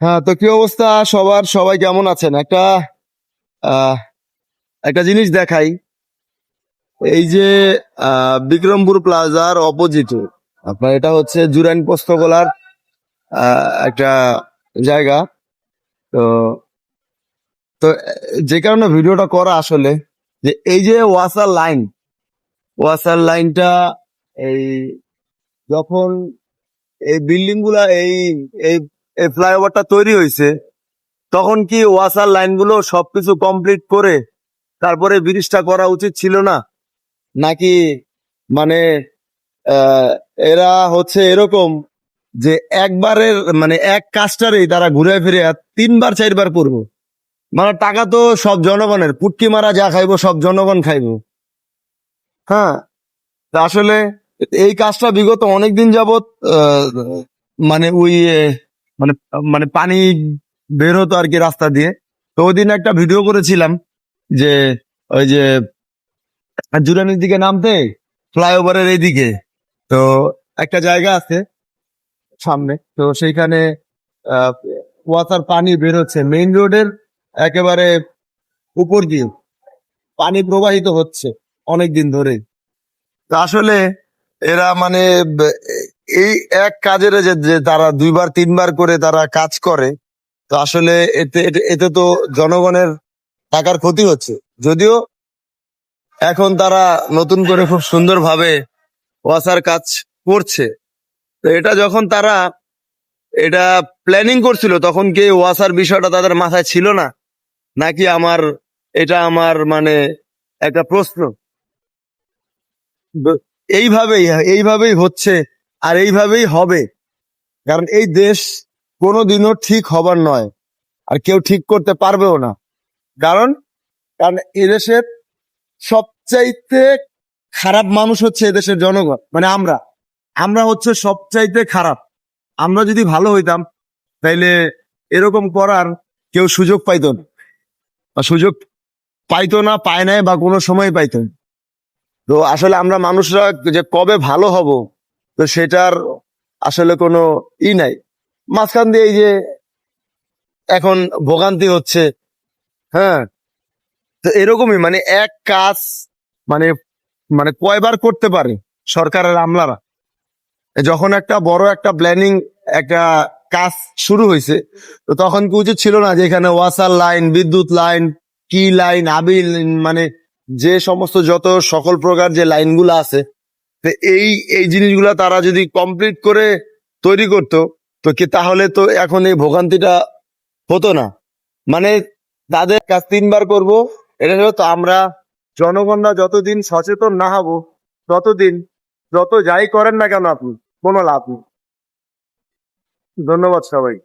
হ্যাঁ তো কি অবস্থা? সবার সবাই কেমন আছেন? একটা একটা জিনিস দেখাই। এই যে বিক্রমপুর প্লাজার অপোজিটে আপনার এটা হচ্ছে জুরাইন পোস্তগোলার আহ, একটা জায়গা। তো তো যে কারণে ভিডিওটা করা আসলে যে এই যে ওয়াসার লাইন ওয়াসার লাইনটা এই যখন এই বিল্ডিংগুলা এই এই এই ফ্লাইওভারটা তৈরি হয়েছে তখন কি ওয়াসার লাইনগুলো সবকিছু কমপ্লিট করে তারপরে ব্রিজটা করা উচিত ছিল না? নাকি মানে এরা হচ্ছে এরকম যে একবারের মানে এক কাজটারেই তারা ঘুরে ফিরে তিনবার চারবার করব মানে টাকা তো সব জনগণের পুটকি মারা যা খাইবো সব জনগণ খাইবো। হ্যাঁ আসলে এই কাজটা বিগত অনেকদিন যাবত আহ, মানে ওই মানে মানে পানি বের হতো আর কি রাস্তা দিয়ে। তো ওই দিন একটা ভিডিও করেছিলাম যে, ওই যে, জুরানির দিকে নামতে ফ্লাইওভারের এইদিকে। তো একটা জায়গা আছে সামনে। তো সেইখানে ওয়াটার পানি বের হচ্ছে। মেইন রোডের একেবারে উপর দিয়ে পানি প্রবাহিত হচ্ছে অনেক দিন ধরে আসলে এরা মানে এই এক কাজের যে তারা দুইবার, তিনবার করে তারা কাজ করে, তো আসলে এতে, এতে- এতে তো জনগণের টাকার ক্ষতি হচ্ছে। যদিও এখন তারা নতুন করে খুব সুন্দরভাবে ওয়াসার কাজ করছে। তো এটা যখন তারা এটা প্ল্যানিং করছিল, তখন কি ওয়াসার বিষয়টা তাদের মাথায় ছিল না? নাকি আমার, এটা আমার মানে একটা প্রশ্ন? এইভাবেই এইভাবেই হচ্ছে আর এইভাবেই হবে। কারণ এই দেশ কোনোদিনও ঠিক হবার নয়, আর কেউ ঠিক করতে পারবেও না। কারণ কারণ এদেশের সবচাইতে খারাপ মানুষ হচ্ছে এদেশের জনগণ মানে আমরা। আমরা হচ্ছে সবচাইতে খারাপ। আমরা যদি ভালো হইতাম, তাইলে এরকম করার কেউ সুযোগ পাইতো না। বা সুযোগ পাইতো না, পায় নাই বা কোনো সময় পাইতো। তো আসলে আমরা মানুষরা যে কবে ভালো হব তো সেটার আসলে কোনো ই নাই। মাঝখান দিয়ে এই যে এখন ভোগান্তি হচ্ছে হ্যাঁ? তো এরকমই মানে এক কাজ মানে মানে কয়বার করতে পারে সরকারের আমলারা? যখন একটা বড় একটা প্ল্যানিং একটা কাজ শুরু হয়েছে, তো তখন কি উচিত ছিল না যে এখানে ওয়াসার লাইন, বিদ্যুৎ লাইন, কি লাইন, আবিল মানে যে সমস্ত যত সকল প্রকার যে লাইনগুলো আছে এই এই জিনিসগুলা তারা যদি কমপ্লিট করে তৈরি করতো, তো কি তাহলে তো এখন এই ভোগান্তিটা হতো না। মানে তাদের কাজ তিনবার করব, এটা হলো তো আমরা জনগণরা যতদিন সচেতন না হব, ততদিন যত যাই করেন না কেন আপনি, কোনো লাভ নেই। ধন্যবাদ সবাই